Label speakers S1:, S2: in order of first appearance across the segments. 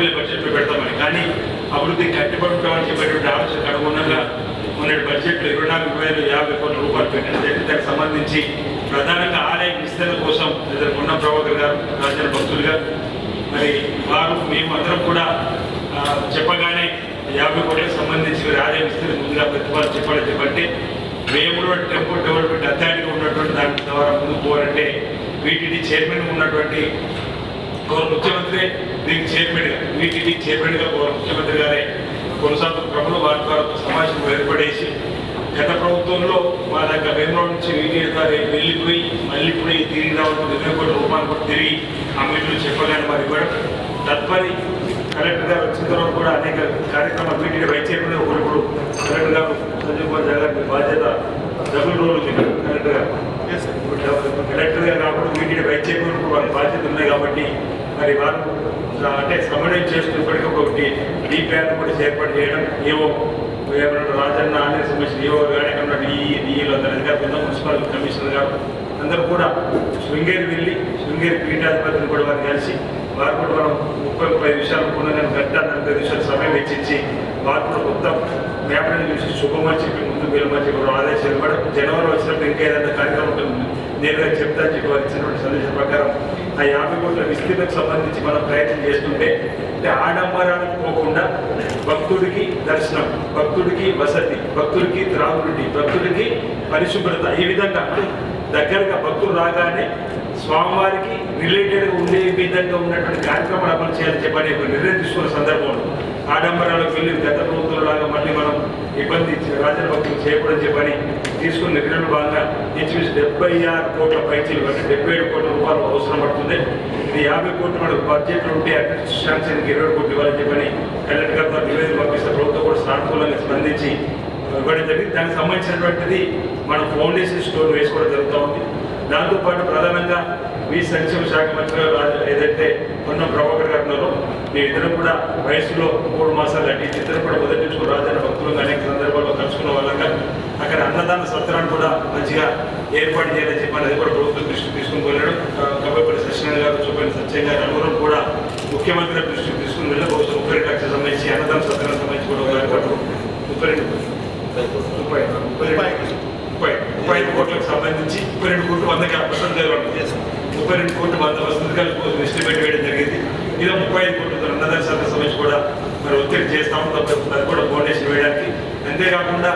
S1: వేల బడ్జెట్ పెడతామని కానీ అభివృద్ధి కట్టుబడి ఉంటామని చెప్పేటువంటి ఆలోచన అనుగుణంగా మొన్నటి బడ్జెట్లో ఇరవై నాలుగు వేల యాభై కోట్ల రూపాయలు పెట్టడం జరిగింది దానికి సంబంధించి ప్రధానంగా ఆలయ విస్తరణ కోసం ఇద్దరు పొన్నం ప్రభాకర్ గారు రాజన భక్తులు గారు మరి వారు మేము అందరం కూడా చెప్పగానే యాభై కోట్లకు సంబంధించి మీరు ఆలయ విస్తరణ ముందుగా ప్రతిపాదన చెప్పాలని చెప్పంటే కూడా టెంపుల్ డెవలప్మెంట్ అథారిటీగా ఉన్నటువంటి దాని ద్వారా ముందుకు పోవాలంటే వీటిని చైర్మన్ ఉన్నటువంటి గౌరవ ముఖ్యమంత్రి దీనికి చైర్మన్గా వీటికి చైర్మన్గా గౌరవ ముఖ్యమంత్రి గారే కొనసాగుతున్న క్రమంలో వారి ద్వారా ఒక సమావేశం ఏర్పడేసి గత ప్రభుత్వంలో మా దగ్గర వేమలో నుంచి వీటి వెళ్ళిపోయి మళ్ళీ పోయి తిరిగి రావడం ఇరవై కోట్ల రూపాయలు కూడా తిరిగి మీటింగ్ చెప్పగానే వారు ఇవ్వడం తదుపరి కలెక్టర్ గారు వచ్చిన తర్వాత కూడా అనేక కార్యక్రమాలు వీటిని వైస్ చైర్మన్ ఒకరిప్పుడు కలెక్టర్ గారు సంజయ్ కుమార్ గారి బాధ్యత డబుల్ రోల్ కలెక్టర్ గారు. కలెక్టర్ గారు కాబట్టి వీటిని వైస్ చైర్మన్ వారి బాధ్యత ఉన్నాయి కాబట్టి మరి వారు అంటే సమన్వయం చేస్తూ ఇప్పటికీ ఒకటి డిపిఆర్ కూడా ఏర్పాటు చేయడం ఏవో ఏమన్నా రాజన్న ఆంధ్ర సమస్య ఏవో కానీ ఉన్న డిఈ డిఈలు అందరూ అధికారులు ఉన్న మున్సిపల్ కమిషనర్ గారు అందరూ కూడా శృంగేరి వెళ్ళి శృంగేరి పీఠాధిపతిని కూడా వారు కలిసి వారు కూడా మనం ముప్పై ముప్పై విషయాలు పూర్ణంగా గంట నలభై నిమిషాలు సమయం వెచ్చించి వారు కూడా మొత్తం వ్యాపారం చూసి శుభమని చెప్పి ముందు వెళ్ళమని చెప్పి ఆదేశాలు కూడా జనవరి వచ్చినప్పుడు ఇంకా ఏదైనా కార్యక్రమం ఉంటుంది నేరుగా చెప్తా చెప్పి వారు ఇచ్చినటువంటి సందేశం ప్రకారం ఆ యాభై కోట్ల విస్తీర్ణకు సంబంధించి మనం ప్రయత్నం చేస్తుంటే అంటే ఆడంబరాలకు పోకుండా భక్తుడికి దర్శనం భక్తుడికి వసతి భక్తుడికి త్రాగుడి భక్తుడికి పరిశుభ్రత ఈ విధంగా దగ్గరగా భక్తులు రాగానే స్వామివారికి రిలేటెడ్గా ఉండే విధంగా ఉన్నటువంటి కార్యక్రమాలు అమలు చేయాలని చెప్పని ఒక నిర్ణయం తీసుకున్న సందర్భంలో ఆడంబరాలకు వెళ్ళి గత ప్రభుత్వం లాగా మళ్ళీ మనం ఇబ్బంది రాజన భక్తులు చేయకూడదని చెప్పని తీసుకున్న నిర్ణయం భాగంగా ఇంచుమించు డెబ్బై ఆరు కోట్ల పైచీలు అంటే డెబ్బై ఏడు కోట్ల రూపాయలు అవసరం పడుతుంది. ఇది యాభై కోట్లు మనకు బడ్జెట్లు ఉంటే శాంక్షన్కి ఇరవై కోట్లు ఇవ్వాలని చెప్పని కలెక్టర్ గారు నివేదిక పంపిస్తే ప్రభుత్వం కూడా సానుకూలంగా స్పందించి ఇవ్వడం జరిగింది. దానికి సంబంధించినటువంటిది మనం ఫౌండేషన్ స్టోర్ వేసుకోవడం జరుగుతూ ఉంది. దాంతోపాటు ప్రధానంగా మీ సంక్షేమ శాఖ మంత్రి ఏదైతే పొన్నం ప్రభాకర్ గారు ఉన్నారో మీ కూడా వయసులో మూడు మాసాలు అంటే ఇద్దరు కూడా మొదటి నుంచి కూడా రాజన్న భక్తులు అనేక సందర్భాల్లో కలుసుకున్న వాళ్ళంగా అక్కడ అన్నదాన సత్రాన్ని కూడా మంచిగా ఏర్పాటు చేయాలని చెప్పి అది కూడా ప్రభుత్వం దృష్టికి తీసుకుని వెళ్ళాడు. కబ్బపల్లి సత్యనారాయణ గారు చూపిన సత్యం గారు నలుగురు కూడా ముఖ్యమంత్రి దృష్టికి తీసుకుని వెళ్ళి బహుశా ముప్పై రెండు లక్షలకు సంబంధించి అన్నదాన సత్రానికి సంబంధించి కూడా ఒక ఏర్పాటు ముప్పై రెండు ముప్పై ముప్పై ముప్పై ముప్పై ఐదు కోట్లకు సంబంధించి ముప్పై రెండు కోట్లు వంద వసతి ముప్పై రెండు కోట్లు వంద వసతి కోసం ఎస్టిమేట్ వేయడం జరిగింది. ఇదో ముప్పై ఐదు కోట్లతో అన్నదాన శాఖ సమస్య కూడా మరి ఒత్తిడి చేస్తాము. తప్పకుండా అది కూడా ఫౌండేషన్ వేయడానికి అంతేకాకుండా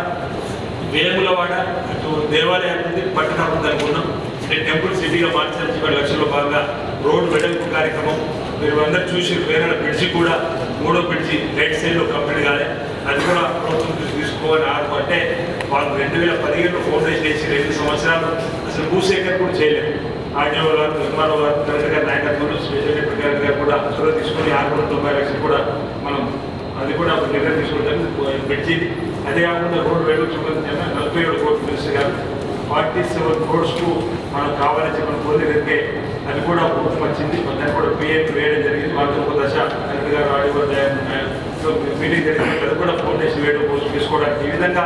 S1: వేములవాడ అటు దేవాలయం ఉంది పట్టణాభివృద్ధి అనుకున్నాం అంటే టెంపుల్ సిటీగా మార్చాలని చెప్పి లక్షల్లో భాగంగా రోడ్డు వెడల్పు కార్యక్రమం. మీరు అందరూ చూసి వేరే బ్రిడ్జి కూడా మూడో బ్రిడ్జి రైట్ సైడ్లో కంప్లీట్ కాలే. అది కూడా ప్రభుత్వం తీసుకోవాలని తీసుకోవాలి. ఆరు అంటే వాళ్ళు రెండు వేల పదిహేను ఫౌండేషన్ వేసి రెండు సంవత్సరాలు అసలు భూసేకరణ కూడా చేయలేదు. ఆర్డీఓ గారు నిర్మాణం గారు కలెక్టర్ గారి నాయకత్వంలో స్పెషల్ డిప్యూటీ గారు కూడా చొరవ తీసుకుని ఆరు వందల తొంభై లక్షలు కూడా మనం అది కూడా ఒక నిర్ణయం తీసుకుంటాం. పెట్టింది అదే కాకుండా రోడ్డు వేలు చూపించిన నలభై ఏడు కోట్లు మినిస్టర్ గారు ఫార్టీ సెవెన్ క్రోడ్స్కు మనం కావాలని చెప్పిన కోరికే అది కూడా పూర్తి వచ్చింది. దాన్ని కూడా పిఎఫ్ వేయడం జరిగింది. వాళ్ళతో ఒక దశ కలెక్టర్ గారు ఆడియో మీటింగ్ జరిగింది అది కూడా ఫౌండేషన్ వేయడం కోసం తీసుకోవడానికి ఈ విధంగా